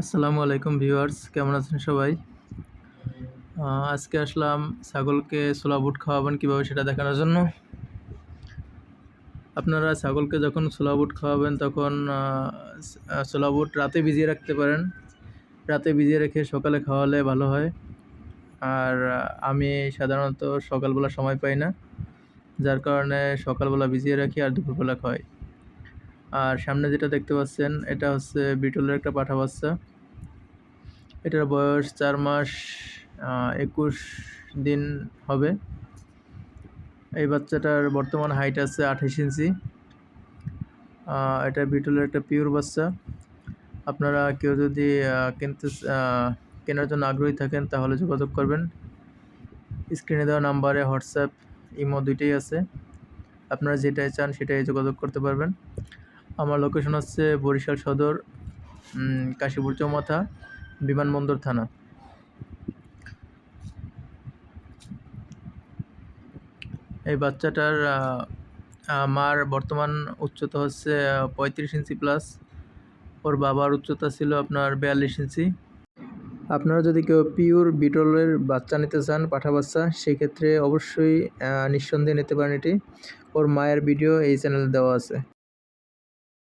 আসসালামু আলাইকুম ভিউয়ার্স, কেমন আছেন সবাই? আজকে আসলাম ছাগলকে ছোলা বুট খাওয়াবেন কীভাবে সেটা দেখানোর জন্য। আপনারা ছাগলকে যখন ছোলা বুট খাওয়াবেন তখন ছোলা বুট রাতে ভিজিয়ে রাখতে পারেন। রাতে ভিজিয়ে রেখে সকালে খাওয়ালে ভালো হয়। আর আমি সাধারণত সকালবেলা সময় পাই না, যার কারণে সকালবেলা ভিজিয়ে রাখি আর দুপুরবেলা খাওয়াই। আর সামনে যেটা দেখতে পাচ্ছেন, এটা হচ্ছে বিটলের একটা পাঠা বাচ্চা। এটার বয়স চার মাস একুশ দিন হবে। এই বাচ্চাটার বর্তমান হাইট আছে আঠাশ ইঞ্চি। এটা বিটলের একটা পিওর বাচ্চা। আপনারা কেউ যদি কিনতে কেনার জন্য আগ্রহী থাকেন তাহলে যোগাযোগ করবেন। স্ক্রিনে দেওয়া নাম্বারে হোয়াটসঅ্যাপ, ইমো দুইটাই আছে। আপনারা যেটাই চান সেটাই যোগাযোগ করতে পারবেন। আমার লোকেশন হচ্ছে বরিশাল সদর কাশীপুর চৌমাথা, বিমানবন্দর থানা। এই বাচ্চাটার মার বর্তমান উচ্চতা হচ্ছে পঁয়ত্রিশ ইঞ্চি প্লাস ওর বাবার উচ্চতা ছিল আপনার বিয়াল্লিশ ইঞ্চি। আপনারা যদি কেউ পিওর বিটলের বাচ্চা নিতে চান, পাঠা বাচ্চা, সেক্ষেত্রে অবশ্যই নিঃসন্দেহে নিতে পারেন এটি। ওর মায়ের ভিডিও এই চ্যানেলে দেওয়া আছে।